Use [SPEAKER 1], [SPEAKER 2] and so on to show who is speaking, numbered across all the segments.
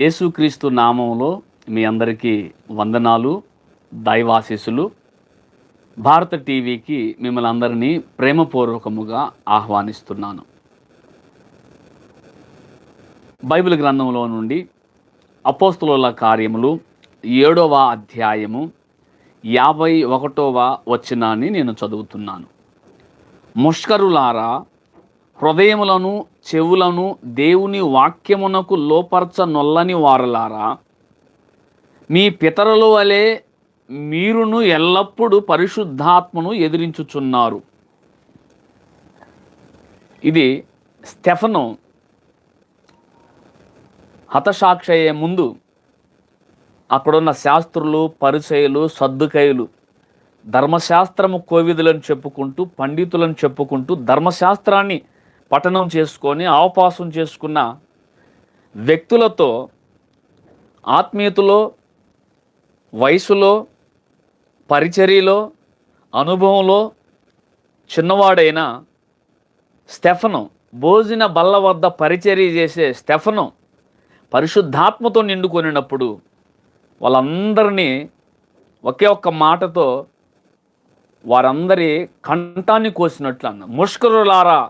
[SPEAKER 1] యేసుక్రీస్తు నామంలో మీ అందరికీ వందనాలు దైవాశీస్సులు. భారత టీవీకి మిమ్మల్ని అందరినీ ప్రేమపూర్వకముగా ఆహ్వానిస్తున్నాను. బైబిల్ గ్రంథంలో నుండి అపోస్తుల కార్యములు ఏడవ అధ్యాయము యాభై ఒకటవ వచనాన్ని నేను చదువుతున్నాను. ముష్కరులారా హృదయములను చెవులను దేవుని వాక్యమునకు లోపరచ నొల్లని వారలారా. మీ పితరుల వలె మీరును ఎల్లప్పుడూ పరిశుద్ధాత్మను ఎదిరించుచున్నారు. ఇది స్టెఫను హతసాక్షి అయ్యే ముందు అక్కడున్న శాస్త్రులు పరిచయులు సర్దుకయులు ధర్మశాస్త్రము కోవిదులను చెప్పుకుంటూ పండితులను చెప్పుకుంటూ ధర్మశాస్త్రాన్ని పఠనం చేసుకొని అవపాసం చేసుకున్న వ్యక్తులతో ఆత్మీయతలో వయసులో పరిచర్యలో అనుభవంలో చిన్నవాడైన స్టెఫను భోజన బల్ల వద్ద పరిచర్య చేసే స్టెఫను పరిశుద్ధాత్మతో నిండుకొనినప్పుడు వాళ్ళందరినీ ఒకే ఒక్క మాటతో వారందరి కంఠాన్ని కోసినట్లు అన్న ముష్కరులారా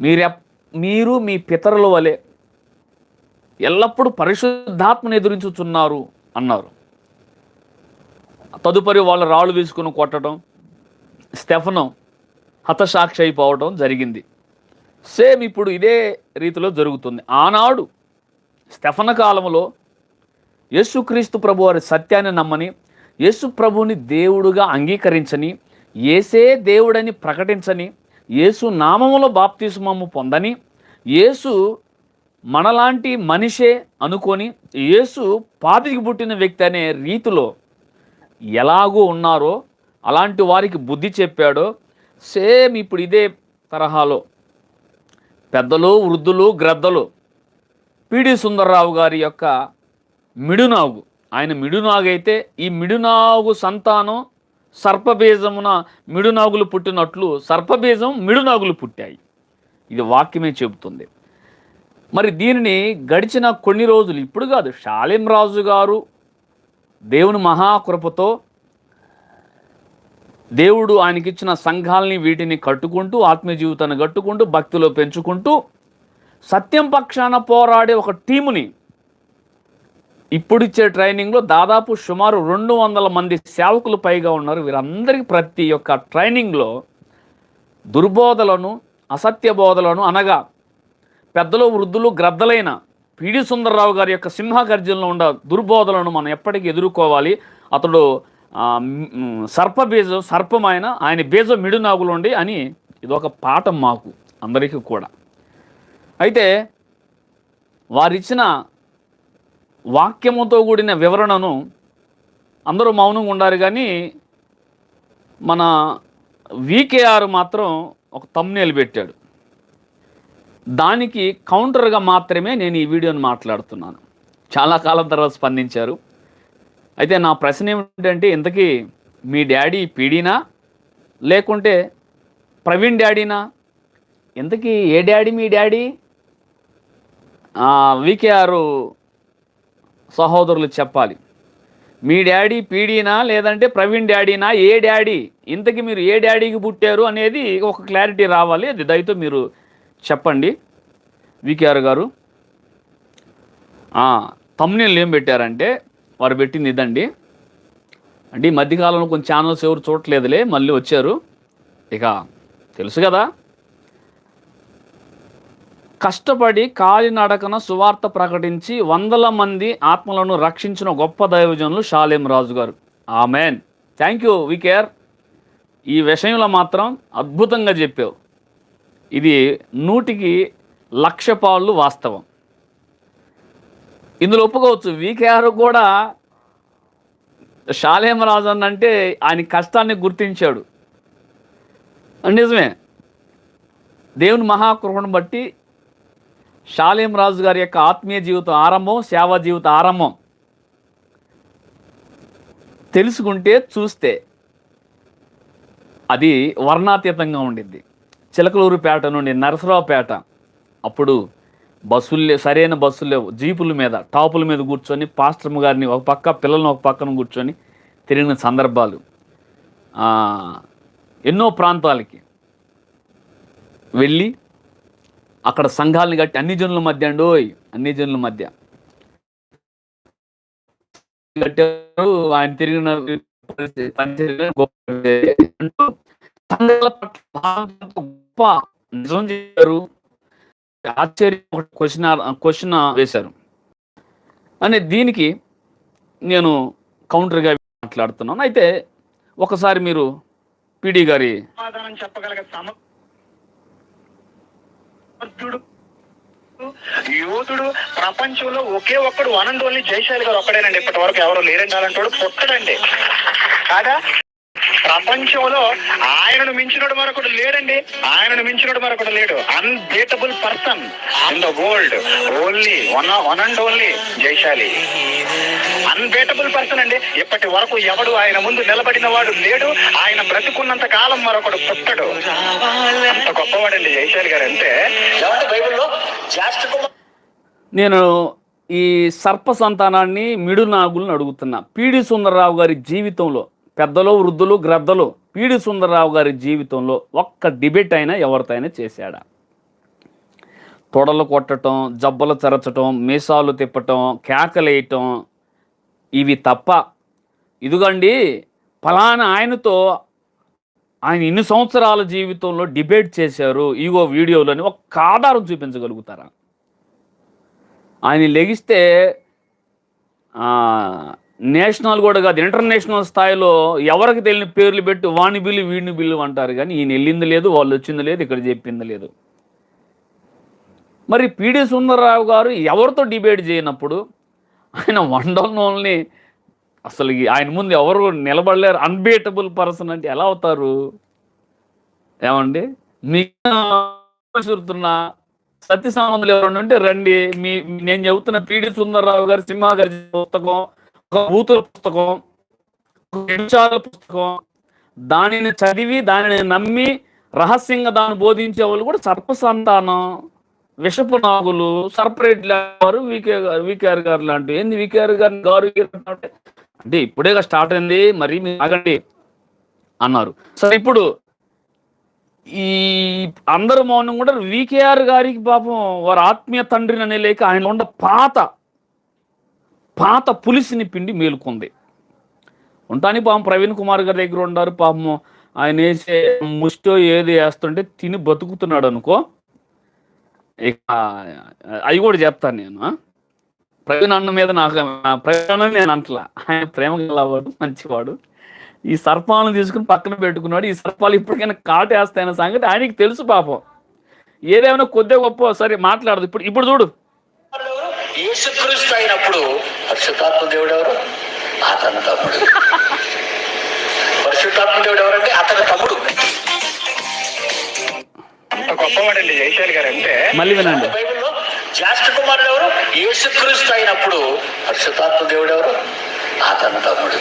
[SPEAKER 1] మీరె మీరు మీ పితరుల వలె ఎల్లప్పుడూ పరిశుద్ధాత్మను ఎదురించుచున్నారు అన్నారు. తదుపరి వాళ్ళు రాళ్ళు వేసుకుని కొట్టడం స్టెఫను హతసాక్షి అయిపోవడం జరిగింది. సేమ్ ఇప్పుడు ఇదే రీతిలో జరుగుతుంది. ఆనాడు స్టెఫన కాలంలో యేసుక్రీస్తు ప్రభు వారి సత్యాన్ని నమ్మని యేసు ప్రభుని దేవుడుగా అంగీకరించని ఏసే దేవుడని ప్రకటించని యేసు నామములో బాప్తిస్మము పొందని యేసు మనలాంటి మనిషే అనుకొని యేసు పాపికి పుట్టిన వ్యక్తి అనే రీతిలో ఎలాగూ ఉన్నారో అలాంటి వారికి బుద్ధి చెప్పాడో సేమ్ ఇప్పుడు ఇదే తరహాలో. పెద్దలు వృద్ధులు గ్రద్దలు పిడి సుందర్రావు గారి యొక్క మిడునాగు. ఆయన మిడునాగు అయితే ఈ మిడునాగు సంతానం సర్పబీజమున మిడునాగులు పుట్టినట్లు సర్పబీజం మిడునాగులు పుట్టాయి. ఇది వాక్యమే చెబుతుంది. మరి దీనిని గడిచిన కొన్ని రోజులు ఇప్పుడు కాదు షాలిం రాజు గారు దేవుని మహాకృపతో దేవుడు ఆయనకిచ్చిన సంఘాలని వీటిని కట్టుకుంటూ ఆత్మీయ జీవితాన్ని కట్టుకుంటూ భక్తిలో పెంచుకుంటూ సత్యం పక్షాన పోరాడే ఒక టీముని ఇప్పుడు ఇచ్చే ట్రైనింగ్లో దాదాపు సుమారు రెండు వందల మంది సేవకులు పైగా ఉన్నారు. వీరందరికీ ప్రతి ఒక్క ట్రైనింగ్లో దుర్బోధలను అసత్య బోధలను అనగా పెద్దలు వృద్ధులు గ్రద్దలైన పిడి సుందరరావు గారి యొక్క సింహగర్జనలో ఉన్న దుర్బోధలను మనం ఎప్పటికీ ఎదుర్కోవాలి. అతడు సర్ప బీజం సర్పమైన ఆయన బీజం మిడునాగులుండి అని ఇది ఒక పాఠం మాకు అందరికీ కూడా. అయితే వారిచ్చిన వాక్యముతో కూడిన వివరణను అందరూ మౌనంగా ఉండారు కానీ మన వికేఆర్ మాత్రం ఒక తమ్నేలు పెట్టాడు. దానికి కౌంటర్గా మాత్రమే నేను ఈ వీడియోని మాట్లాడుతున్నాను. చాలా కాలం తర్వాత స్పందించారు. అయితే నా ప్రశ్న ఏమిటంటే ఇంతకీ మీ డాడీ పీడీనా? లేకుంటే ప్రవీణ్ డాడీనా? ఇంతకీ ఏ డాడీ మీ డాడీ? వికేఆర్ సహోదరులు చెప్పాలి. మీ డాడీ పీడీనా లేదంటే ప్రవీణ్ డాడీనా? ఏ డాడీ? ఇంతకీ మీరు ఏ డాడీకి పుట్టారు అనేది ఒక క్లారిటీ రావాలి. అది దయతో మీరు చెప్పండి. వికేఆర్ గారు తమ్నేళ్ళు ఏం పెట్టారంటే వారు పెట్టింది ఇదండి. అంటే ఈ మధ్యకాలంలో కొన్ని ఛానల్స్ ఎవరు చూడట్లేదులే మళ్ళీ వచ్చారు. ఇక తెలుసు కదా కష్టపడి కాలినడకన సువార్త ప్రకటించి వందల మంది ఆత్మలను రక్షించిన గొప్ప దైవజనులు షాలేం రాజు గారు. ఆమెన్. థ్యాంక్ యూ వికేఆర్ ఈ విషయంలో మాత్రం అద్భుతంగా చెప్పావు. ఇది నూటికి లక్ష పాళ్ళు వాస్తవం. ఇందులో ఒప్పుకోవచ్చు వికేఆర్ కూడా షాలేమరాజు అన్న అంటే ఆయన కష్టాన్ని గుర్తించాడు. నిజమే. దేవుని మహాకృపను బట్టి షాలేం రాజు గారి యొక్క ఆత్మీయ జీవితం ఆరంభం సేవా జీవిత ఆరంభం. తెలుసుకుంటే చూస్తే అది వర్ణాతీతంగా ఉండింది చిలకలూరుపేట నుండి నరసరావుపేట అప్పుడు బస్సులు సరైన బస్సులు లేవు. జీపుల మీద టాపుల మీద కూర్చొని పాస్టర్మ గారిని ఒక పక్క పిల్లల్ని ఒక పక్కన కూర్చొని తిరిగిన సందర్భాలు. ఎన్నో ప్రాంతాలకి వెళ్ళి అక్కడ సంఘాలను కట్టి అన్ని జనుల మధ్య అండోయ్ అన్ని జనుల మధ్య. కట్టారు ఆయన తిరిగిన గొప్ప గొప్ప నిజం చేశారు ఆశ్చర్యం క్వశ్చన్ క్వశ్చన్ వేశారు. అనే దీనికి నేను కౌంటర్గా మాట్లాడుతున్నాను. అయితే ఒకసారి మీరు పిడి గారి
[SPEAKER 2] సమాధానం అర్జుడు యోధుడు ప్రపంచంలో ఒకే ఒక్కడు వన్ జైశాలి జయశాలి గారు ఒక్కడేనండి. ఇప్పటి వరకు ఎవరు లేరండి అలాంటి పుట్టడండి కాదా? ప్రపంచంలో ఆయనను మించినోడు మరొకడు లేడండి. ఆయనను మించినడు మరొకడు లేడు. Unbeatable person in the world only one one and only జైశాలి unbeatable person అండి. ఇప్పటి వరకు ఎవడు ఆయన ముందు నిలబడిన వాడు లేడు. ఆయన బ్రతుకున్నంత కాలం మరొకడు పుట్టడు. అంత గొప్పవాడండి జైశాలి గారు అంటే.
[SPEAKER 3] బైబిల్లో?
[SPEAKER 1] నేను ఈ సర్ప సంతానాన్ని మిడునాగులను అడుగుతున్నా. పీడి సుందరరావు గారి జీవితంలో పెద్దలు వృద్ధులు గ్రద్దలు పీడి సుందరరావు గారి జీవితంలో ఒక్క డిబేట్ అయినా ఎవరితో అయినా చేశాడా? తొడలు కొట్టడం జబ్బలు చెరచటం మీసాలు తిప్పటం కేకలేయటం ఇవి తప్ప ఇదిగండి ఫలానా ఆయనతో ఆయన ఇన్ని సంవత్సరాల జీవితంలో డిబేట్ చేశారు ఇగో వీడియోలని ఒక్క ఆధారం చూపించగలుగుతారా? ఆయన లెగిస్తే నేషనల్ కూడా కాదు ఇంటర్నేషనల్ స్థాయిలో ఎవరికి తెలియని పేర్లు పెట్టి వాణి బిల్లు వీడిని బిల్లు అంటారు కానీ ఈయన వెళ్ళింది లేదు వాళ్ళు వచ్చింది లేదు ఇక్కడ చెప్పింది లేదు. మరి పిడి సుందరరావు గారు ఎవరితో డిబేట్ చేయనప్పుడు ఆయన వండల్ని అసలు ఆయన ముందు ఎవరు నిలబడలేరు. అన్బీటబుల్ పర్సన్ అంటే ఎలా అవుతారు? ఏమండి? మీరు సత్య సంబంధాలు ఎవరు ఉంటే రండి మీ నేను చెబుతున్న పిడి సుందరరావు గారి సింహ గారి పుస్తకం ఒక బూతుల పుస్తకం పుస్తకం దానిని చదివి దానిని నమ్మి రహస్యంగా దాన్ని బోధించే వాళ్ళు కూడా సర్ప సంతానం విషపు నాగులు సర్పరేట్ వారు వికే గారు వికేఆర్ గారు లాంటివి ఏంది వికేఆర్ గారు గారు అంటే అంటే ఇప్పుడే స్టార్ట్ అయింది మరి మీరు ఆగండి అన్నారు. సరే ఇప్పుడు ఈ అందరు మౌనం కూడా వికేఆర్ గారికి పాపం వారి ఆత్మీయ తండ్రిని అనే లేక ఆయన ఉన్న పాత పాత పులిసిని పిండి మేలుకుంది. ఉంటాని పాపం ప్రవీణ్ కుమార్ గారి దగ్గర ఉన్నారు పాపం ఆయన వేసే ముష్టో ఏది వేస్తుంటే తిని బతుకుతున్నాడు అనుకో. ఇక అవి కూడా చెప్తాను నేను ప్రవీణ్ అన్న మీద నాకు ప్రవీణ్ అన్న నేను అంటలా. ఆయన ప్రేమ గలవాడు మంచివాడు. ఈ సర్పాలను తీసుకుని పక్కన పెట్టుకున్నాడు. ఈ సర్పాలు ఇప్పటికైనా కాటేస్తాయన్న సంగతి ఆయనకి తెలుసు పాపం. ఏదేమైనా కొద్దిగా గొప్ప సరే మాట్లాడదు. ఇప్పుడు ఇప్పుడు చూడు.
[SPEAKER 3] పరిశుద్ధాత్మ దేవుడు ఎవరు? అతని తమ్ముడు. పరిశుద్ధాత్మ దేవుడు ఎవరంటే అతని తమ్ముడు.
[SPEAKER 2] అంత గొప్పవాడండి జయశాలి గారు అంటే
[SPEAKER 1] మళ్ళీ వినండి.
[SPEAKER 3] బైబిల్లో జ్యేష్ఠ కుమారుడు ఎవరు? యేసుక్రీస్తు అయినప్పుడు పరిశుద్ధాత్మ దేవుడు ఎవరు? అతని తమ్ముడు.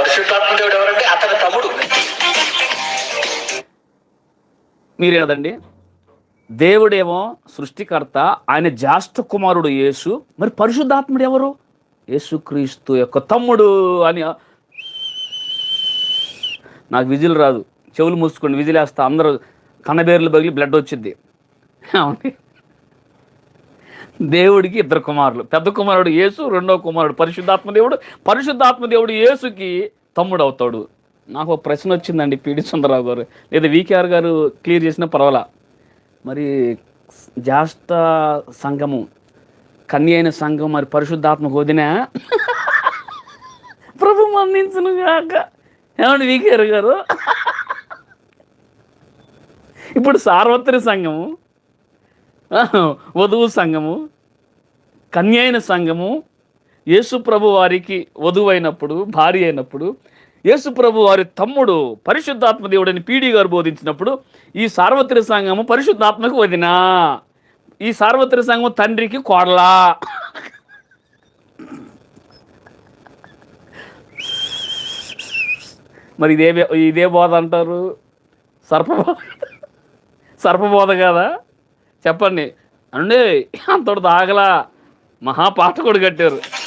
[SPEAKER 3] పరిశుద్ధాత్మ దేవుడు ఎవరంటే అతని తమ్ముడు.
[SPEAKER 1] మీరే కదండి దేవుడేమో సృష్టికర్త ఆయన జ్యేష్ఠ కుమారుడు యేసు. మరి పరిశుద్ధాత్ముడు ఎవరు? యేసుక్రీస్తు యొక్క తమ్ముడు అని. నాకు విజిల్ రాదు. చెవులు మూసుకోండి విజిల్ వేస్తా అందరూ కన్నబేర్లు పగిలి బ్లడ్ వచ్చింది. దేవుడికి ఇద్దరు కుమారులు. పెద్ద కుమారుడు యేసు రెండో కుమారుడు పరిశుద్ధాత్మ దేవుడు. పరిశుద్ధాత్మ దేవుడు యేసుకి తమ్ముడు అవుతాడు. నాకు ఒక ప్రశ్న వచ్చిందండి పీడి సుందరరావు గారు. లేదా వికేఆర్ గారు క్లియర్ చేసినా పర్వాలా? మరి జాస్త సంఘము కన్య అయిన సంఘం మరి పరిశుద్ధాత్మ వదిన ప్రభు మన్నించును కాక ఏమండి వీకేరు గారు? ఇప్పుడు సార్వత్రిక సంఘము వధువు సంఘము కన్య అయిన సంఘము యేసు ప్రభు వారికి వధువు అయినప్పుడు భార్య అయినప్పుడు యేసు ప్రభు వారి తమ్ముడు పరిశుద్ధాత్మ దేవుడని పీడి గారు బోధించినప్పుడు ఈ సార్వత్రిక సంఘము పరిశుద్ధాత్మకు వదినా. ఈ సార్వత్రిక సంఘం తండ్రికి కోడలా. మరి ఇదే ఇదే బోధ అంటారు? సర్పబోధ సర్పబోధ కదా? చెప్పండి. అంటే అంతటి దాగలా మహాపాఠకుడు కూడా కట్టారు.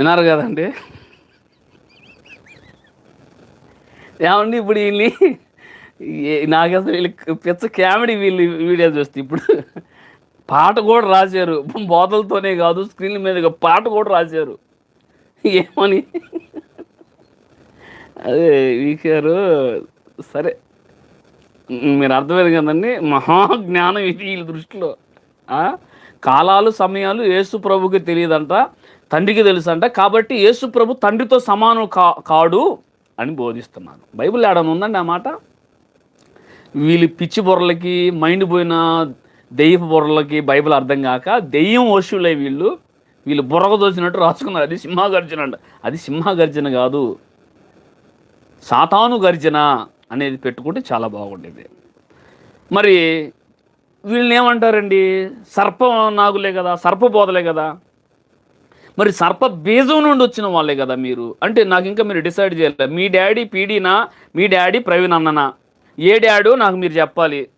[SPEAKER 1] విన్నారు కదండి. ఏమండి ఇప్పుడు వీళ్ళని? నాకు అసలు వీళ్ళు పిచ్చ కామెడీ వీళ్ళు వీడియో చూస్తే ఇప్పుడు. పాట కూడా రాశారు. బోతలతోనే కాదు స్క్రీన్ మీద పాట కూడా రాశారు. ఏమని? అదే వీకారు సరే. మీరు అర్థమైంది కదండి మహాజ్ఞానం ఇది వీళ్ళ దృష్టిలో. కాలాలు సమయాలు యేసు ప్రభుకి తెలియదంట. తండ్రికి తెలుసు అంట కాబట్టి యేసు ప్రభు తండ్రితో సమానం కా కాడు అని బోధిస్తున్నాను బైబిల్ ఏడని ఉందండి ఆ మాట? వీళ్ళు పిచ్చి బొర్రలకి మైండ్ పోయిన దెయ్యపు బొర్రలకి బైబిల్ అర్థం కాక దెయ్యం వశువులే వీళ్ళు. వీళ్ళు బుర్రగ దోచినట్టు రాసుకున్నారు. అది సింహగర్జన అంట. అది సింహగర్జన కాదు. సాతాను గర్జన అనేది పెట్టుకుంటే చాలా బాగుండేది. మరి వీళ్ళని ఏమంటారండి? సర్ప నాగులే కదా సర్ప బోధలే కదా. మరి సర్ప బీజం నుండి వచ్చిన వాళ్ళే కదా మీరు. అంటే నాకు ఇంకా మీరు డిసైడ్ చేయాలి. మీ డాడీ పీడీనా? మీ డాడీ ప్రవీణ్ అన్ననా? ఏ డాడో నాకు మీరు చెప్పాలి.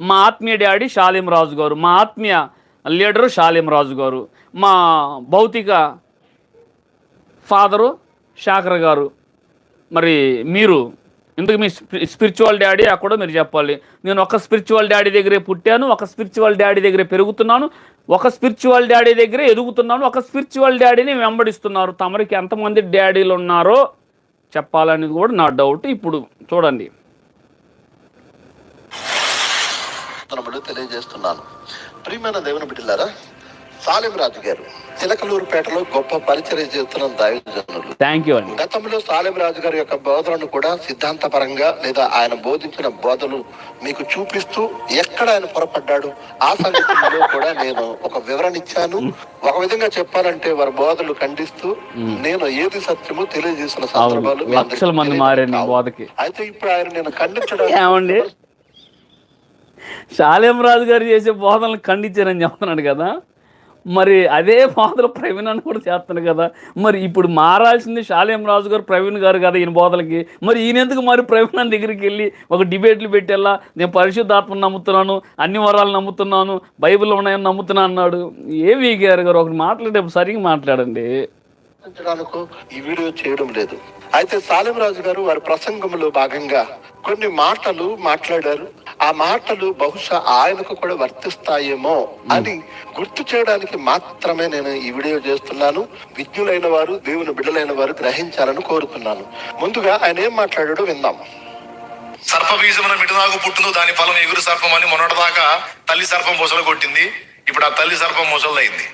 [SPEAKER 1] మా ఆత్మీయ డాడీ షాలిం రాజు గారు మా ఆత్మీయ లీడరు షాలిం రాజు గారు మా భౌతిక ఫాదరు శాఖర్ గారు. మరి మీరు ఇందుకు మీ స్పి- స్పిరిచువల్ డాడీ అక్కడ మీరు చెప్పాలి. నేను ఒక స్పిరిచువల్ డాడీ దగ్గరే పుట్టాను ఒక స్పిరిచువల్ డాడీ దగ్గరే పెరుగుతున్నాను ఒక స్పిరిచువల్ డాడీ దగ్గరే ఎదుగుతున్నాను ఒక స్పిరిచువల్ డాడీని వెంబడిస్తున్నారు. తమరికి ఎంతమంది డాడీలు ఉన్నారో చెప్పాలనేది కూడా నా డౌట్ ఇప్పుడు. చూడండి.
[SPEAKER 4] తెలియజేస్తున్నాను. ప్రియమైన దేవుని బిడ్డలారా సాలిం రాజు గారు చిలకలూరుపేటలో గొప్ప పరిచర్య చేస్తున్న దైవజనులు.
[SPEAKER 1] థ్యాంక్ యూ అండి
[SPEAKER 4] గతంలో సాలిం రాజు గారి యొక్క బోధనను కూడా సిద్ధాంతపరంగా లేదా ఆయన బోధించిన బోధలు మీకు చూపిస్తూ ఎక్కడ ఆయన పొరపడ్డాడు ఆ సంగతిలో కూడా నేను ఒక వివరణ ఇచ్చాను. ఒక విధంగా చెప్పాలంటే వారి బోధలు ఖండిస్తూ నేను ఏది సత్యమో తెలియజేసిన సందర్భాలు
[SPEAKER 1] లక్షల మంది మారండి బోధకి.
[SPEAKER 4] అయితే ఇప్పుడు ఆయన నేను
[SPEAKER 1] ఏమండి? శాలేం రాజు గారు చేసే బోధనలు ఖండించారని చెప్తున్నాడు కదా. మరి అదే బోధలు ప్రవీణ్ అని కూడా చేస్తున్నాడు కదా. మరి ఇప్పుడు మారాల్సింది శాలేం రాజు గారు ప్రవీణ్ గారు కదా ఈయన బోధలకి. మరి ఈయన ఎందుకు మరి ప్రవీణ్ దగ్గరికి వెళ్ళి ఒక డిబేట్లు పెట్టేలా నేను పరిశుద్ధాత్మను నమ్ముతున్నాను అన్ని వరాలు నమ్ముతున్నాను బైబిల్ ఉన్నాయని నమ్ముతున్నాను అన్నాడు. ఏ గారు గారు? ఒకటి మాట్లాడేటప్పుడు సరిగ్గా మాట్లాడండి.
[SPEAKER 4] ప్రకటించడానికి ఈ వీడియో చేయడం లేదు. అయితే సాలిమరాజు గారు వారి ప్రసంగంలో భాగంగా కొన్ని మాటలు మాట్లాడారు. ఆ మాటలు బహుశా ఆయనకు కూడా వర్తిస్తాయేమో అని గుర్తు చేయడానికి మాత్రమే నేను ఈ వీడియో చేస్తున్నాను. విజ్ఞులైన వారు దేవుని బిడ్డలైన వారు గ్రహించాలని కోరుతున్నాను ముందుగా ఆయన ఏం మాట్లాడాడో విందాం.
[SPEAKER 5] సర్పబీజమున మిటునాగు పుట్టును దాని ఫలం ఎగురు సర్పం అని మొన్నటిదాకా తల్లి సర్పం మొసలు కొట్టింది. ఇప్పుడు ఆ తల్లి సర్పం మొసలైంది.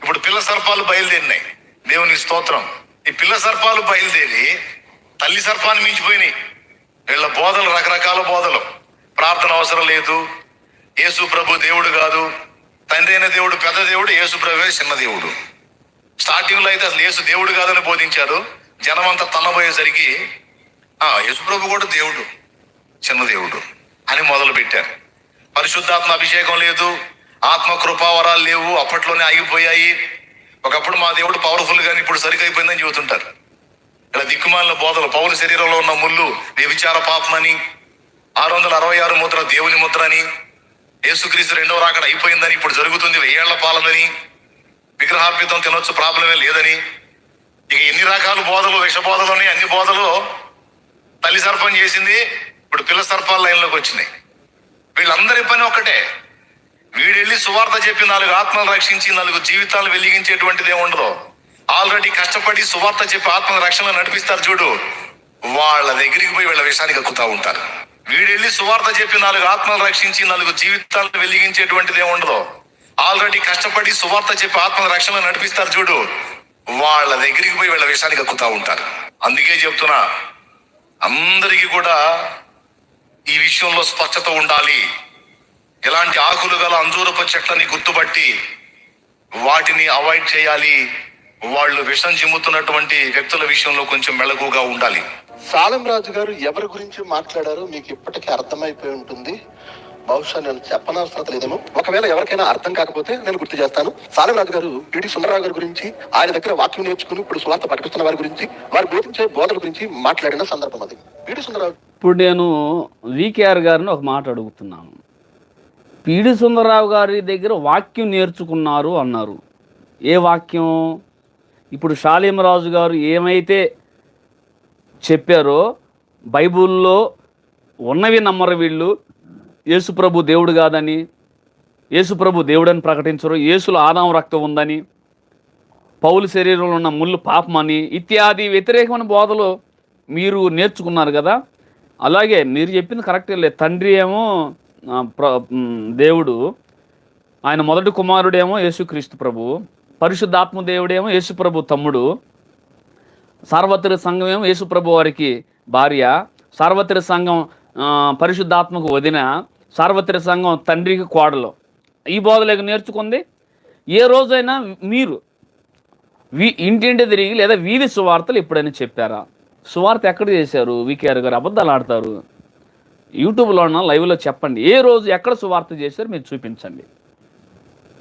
[SPEAKER 5] ఇప్పుడు పిల్ల సర్పాలు బయలుదేరినాయి. దేవుని స్తోత్రం. ఈ పిల్ల సర్పాలు బయలుదేరి తల్లి సర్పాన్ని మించిపోయినాయి. వీళ్ళ బోధలు రకరకాల బోధలు. ప్రార్థన అవసరం లేదు. యేసు ప్రభు దేవుడు కాదు. తండ్రి అయిన దేవుడు పెద్ద దేవుడు యేసు ప్రభువే చిన్న దేవుడు. స్టార్టింగ్లో అయితే అసలు యేసు దేవుడు కాదని బోధించాడు. జనమంతా తన్నబోయేసరికి యేసు ప్రభు కూడా దేవుడు చిన్న దేవుడు అని మొదలు పెట్టారు. పరిశుద్ధాత్మ అభిషేకం లేదు. ఆత్మ కృపావరాలు లేవు. అప్పట్లోనే ఆగిపోయాయి. ఒకప్పుడు మా దేవుడు పవర్ఫుల్ కానీ ఇప్పుడు సరికైపోయిందని చెబుతుంటారు. ఇలా దిక్కుమాలిన బోధలు పౌరు శరీరంలో ఉన్న ముళ్ళు వ్యభిచార పాపమని ఆరు వందల అరవై ఆరు ముద్ర దేవుని ముద్ర అని యేసుక్రీస్తు రెండవ రాకడ అయిపోయిందని ఇప్పుడు జరుగుతుంది వెయ్యేళ్ళ పాలనని విగ్రహార్పితం తినొచ్చు ప్రాబ్లమే లేదని. ఇక ఎన్ని రకాల బోధలు విష బోధలు అన్ని బోధలు తల్లి సర్పం చేసింది ఇప్పుడు పిల్ల సర్పాల లైన్లోకి వచ్చినాయి. వీళ్ళందరి పని ఒక్కటే. వీడెళ్ళి సువార్త చెప్పి నాలుగు ఆత్మలు రక్షించి నాలుగు జీవితాలు వెలిగించేటువంటిది ఏముండదు ఆల్రెడీ కష్టపడి సువార్త చెప్పి ఆత్మ రక్షణ నడిపిస్తారు చూడు. వాళ్ళ దగ్గరికి పోయి వీళ్ళ విషయానికి ఎక్కుతా ఉంటారు. వీడెళ్ళి సువార్త చెప్పి నాలుగు ఆత్మలు రక్షించి నాలుగు జీవితాలను వెలిగించేటువంటిది ఏముండదు ఆల్రెడీ కష్టపడి సువార్త చెప్పి ఆత్మ రక్షణ నడిపిస్తారు చూడు. వాళ్ళ దగ్గరికి పోయి వీళ్ళ విషయానికి ఎక్కుతా ఉంటారు. అందుకే చెప్తున్నా అందరికీ కూడా ఈ విషయంలో స్పష్టత ఉండాలి. ఇలాంటి ఆకులు గల అంజూరపు చెట్లని గుర్తుపట్టి వాటిని అవాయిడ్ చేయాలి. వాళ్ళు విషం చిమ్ముతున్నటువంటి వ్యక్తుల విషయంలో కొంచెం మెళకుగా ఉండాలి.
[SPEAKER 4] సాలం రాజు గారు ఎవరి గురించి మాట్లాడారో మీకు ఇప్పటికీ అర్థమైపోయి ఉంటుంది. బహుశా నేను చెప్పనవసరం లేదేమో ఒకవేళ ఎవరికైనా అర్థం కాకపోతే నేను గుర్తు చేస్తాను. సాలం రాజు గారు పిడి సుందరరావు గారి గురించి ఆయన దగ్గర వాక్యం నేర్చుకుని ఇప్పుడు సువార్త ప్రకటిస్తున్న వారి గురించి వారు బోధించే బోధల గురించి మాట్లాడిన సందర్భం అది. పిడి సుందరరావు
[SPEAKER 1] ఇప్పుడు నేను వికేఆర్ గారిని ఒక మాట అడుగుతున్నాను. పీడి సుందరరావు గారి దగ్గర వాక్యం నేర్చుకున్నారు అన్నారు. ఏ వాక్యం? ఇప్పుడు షాలీమరాజు గారు ఏమైతే చెప్పారో బైబిల్లో ఉన్నవి నమ్మరు వీళ్ళు. యేసుప్రభు దేవుడు కాదని యేసుప్రభు దేవుడని ప్రకటించరు. యేసులో ఆదాం రక్తం ఉందని పౌలు శరీరంలో ఉన్న ముళ్ళు పాపమని ఇత్యాది వ్యతిరేకమైన బోధలు మీరు నేర్చుకున్నారు కదా. అలాగే మీరు చెప్పింది కరెక్టే లేదు తండ్రి ఏమో దేవుడు ఆయన మొదటి కుమారుడేమో యేసుక్రీస్తు ప్రభు పరిశుద్ధాత్మ దేవుడేమో యేసు ప్రభు తమ్ముడు సార్వత్రిక సంఘం ఏమో యేసు ప్రభు వారికి భార్య సార్వత్రిక సంఘం పరిశుద్ధాత్మకు వదిన సార్వత్రిక సంఘం తండ్రికి కోడలు. ఈ బోధలేక నేర్చుకుంది ఏ రోజైనా మీరు వీ ఇంటింటి తిరిగి లేదా వీధి సువార్తలు ఎప్పుడైనా చెప్పారా? సువార్త ఎక్కడ చేశారు? వికేఆర్ గారు అబద్ధాలు ఆడతారు. యూట్యూబ్లో ఉన్న లైవ్లో చెప్పండి. ఏ రోజు ఎక్కడ సువార్త చేశారు మీరు చూపించండి.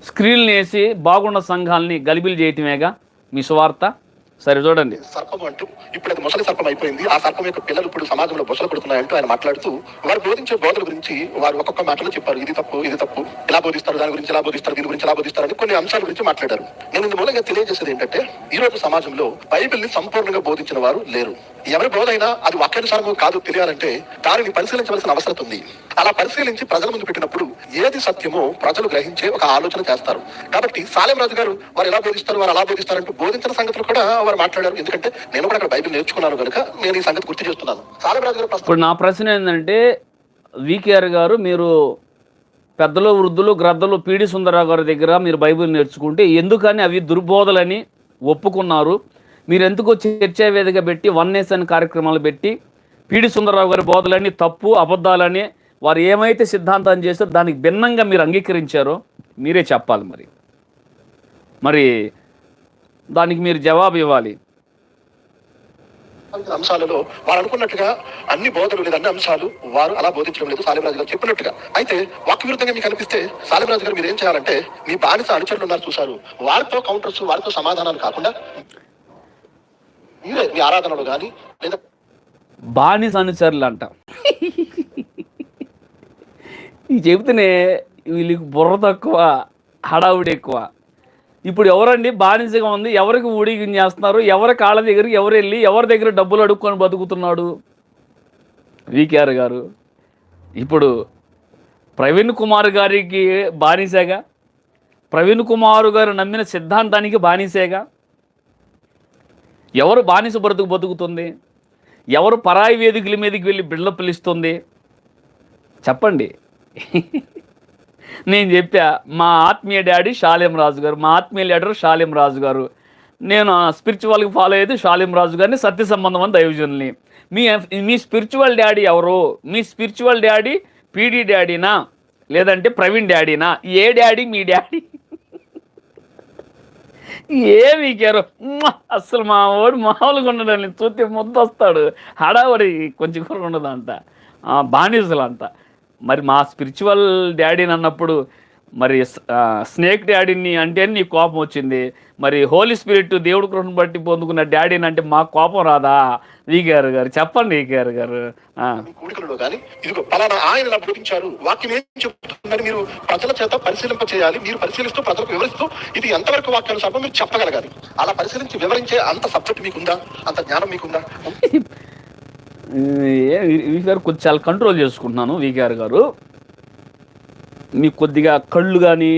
[SPEAKER 1] స్క్రీన్లు వేసి బాగున్న సంఘాలని గలిబిలు చేయటమేగా మీ సువార్త సరే చూడండి.
[SPEAKER 4] సర్పం అంటూ ఇప్పుడు అది ముసలి సర్పం అయిపోయింది. ఆ సర్పం యొక్క పిల్లలు ఇప్పుడు సమాజంలో బొసలు కొడుతున్నాయంటూ ఆయన మాట్లాడుతూ వారు బోధించే బోధల గురించి వారు ఒక్కొక్క మాటలో చెప్పారు. ఇది తప్పు ఇది తప్పు. ఇలా బోధిస్తారు దాని గురించి ఇలా బోధిస్తారు దీని గురించి ఇలా బోధిస్తారు అని కొన్ని అంశాల గురించి మాట్లాడారు. నేను ఇందు మూలంగా తెలియజేసేది ఏంటంటే ఈ రోజు సమాజంలో బైబిల్ని సంపూర్ణంగా బోధించిన వారు లేరు. ఎవరి బోధైనా అది వాక్యానుసారమో కాదు తెలియాలంటే దానిని పరిశీలించవలసిన అవసరం ఉంది. అలా పరిశీలించి ప్రజల ముందు పెట్టినప్పుడు ఏది సత్యమో ప్రజలు గ్రహించే ఒక ఆలోచన చేస్తారు. కాబట్టి సాలెం రాజు గారు వారు ఎలా బోధిస్తారు వారు అలా బోధిస్తారంటూ బోధించిన సంగతులు కూడా వారు మాట్లాడారు. ఎందుకంటే నేను కూడా అక్కడ బైబిల్ నేర్చుకున్నాను కనుక నేను ఈ సంగతి గుర్తు చేస్తున్నాను. సాలెం గారు
[SPEAKER 1] ఇప్పుడు నా ప్రశ్న ఏంటంటే వికేఆర్ గారు మీరు పెద్దలు వృద్ధులు గ్రద్దలు పీడి సుందరరావు గారి దగ్గర మీరు బైబిల్ నేర్చుకుంటే ఎందుకని అవి దుర్బోధలని ఒప్పుకున్నారు. మీరు ఎందుకు చర్చా వేదిక పెట్టి వన్ నేషన్ కార్యక్రమాలు పెట్టి పీడి సుందరరావు గారి బోధలని తప్పు అబద్ధాలని వారు ఏమైతే సిద్ధాంతం చేస్తారో దానికి భిన్నంగా మీరు అంగీకరించారో మీరే చెప్పాలి మరి. మరి దానికి మీరు జవాబు ఇవ్వాలి.
[SPEAKER 4] అంశాలలో వారు అనుకున్నట్టుగా అన్ని బోధలు లేదా అన్ని అంశాలు వారు అలా బోధించడం లేదు సాలిమరాజు గారు చెప్పినట్టుగా. అయితే వాక్య విరుద్ధంగా మీకు అనిపిస్తే సాలిమరాజు గారు మీరు ఏం చేయాలంటే మీ బానిస అనుచరులు ఉన్నారు చూశారు. వారితో కౌంటర్స్ వారితో సమాధానాలు కాకుండా మీరే మీ ఆరాధనలు కానీ లేదా
[SPEAKER 1] బానిస అనుచరులు అంట ఈ చెబితేనే వీళ్ళకి బుర్ర తక్కువ హడావుడి ఎక్కువ. ఇప్పుడు ఎవరండి? బానిసగా ఉంది. ఎవరికి ఊడిగం చేస్తున్నారు? ఎవరి కాళ్ళ దగ్గరికి ఎవరు వెళ్ళి ఎవరి దగ్గర డబ్బులు అడుక్కొని బతుకుతున్నాడు? వికేఆర్ గారు. ఇప్పుడు ప్రవీణ్ కుమార్ గారికి బానిసేగా? ప్రవీణ్ కుమార్ గారు నమ్మిన సిద్ధాంతానికి బానిసేగా? ఎవరు బానిస బ్రతుకు బతుకుతుంది? ఎవరు పరాయి వేదికల మీదకి వెళ్ళి బిల్డప్లు ఇస్తుంది చెప్పండి. నేను చెప్పా మా ఆత్మీయ డాడీ షాలేం రాజు గారు మా ఆత్మీయ లీడర్ షాలేం రాజు గారు. నేను స్పిరిచువల్కి ఫాలో అయ్యేది షాలిం రాజు గారిని సత్య సంబంధం అని దైవజనుల్ని మీ మీ స్పిరిచువల్ డాడీ ఎవరు? మీ స్పిరిచువల్ డాడీ పీడీ డాడీనా? లేదంటే ప్రవీణ్ డాడీనా? ఏ డాడీ మీ డాడీ? ఏమి కేరు. అసలు మా వాడు మామూలుగా ఉండడండి చూస్తే ముద్ద వస్తాడు హడావడి కొంచెం కూడా ఉండదంట. ఆ, బానిసలంట. మరి మా స్పిరిచువల్ డాడీని అన్నప్పుడు మరి స్నేక్ డాడీని అంటే నీ కోపం వచ్చింది. మరి హోలీ స్పిరిట్ దేవుడి కృష్ణ బట్టి పొందుకున్న డాడీని అంటే మాకు కోపం రాదా? ఈ గారు చెప్పండి ఈ గారు.
[SPEAKER 4] మీ కానీ ఇదిగో ఆయన బోధించారు వాక్యం ఏం చెప్తుందని మీరు ప్రజల చేత పరిశీలింప చేయాలి. మీరు పరిశీలిస్తూ ప్రజలకు వివరిస్తూ ఇది ఎంతవరకు వాక్యానుసారం మీరు చెప్పగలగాలి. అలా పరిశీలించి వివరించే అంత సబ్జెక్ట్ మీకుందా? అంత జ్ఞానం మీకుందా?
[SPEAKER 1] ఏ గారు కొంచెం చాలా కంట్రోల్ చేసుకుంటున్నాను వీకేఆర్ గారు మీకు కొద్దిగా కళ్ళు కానీ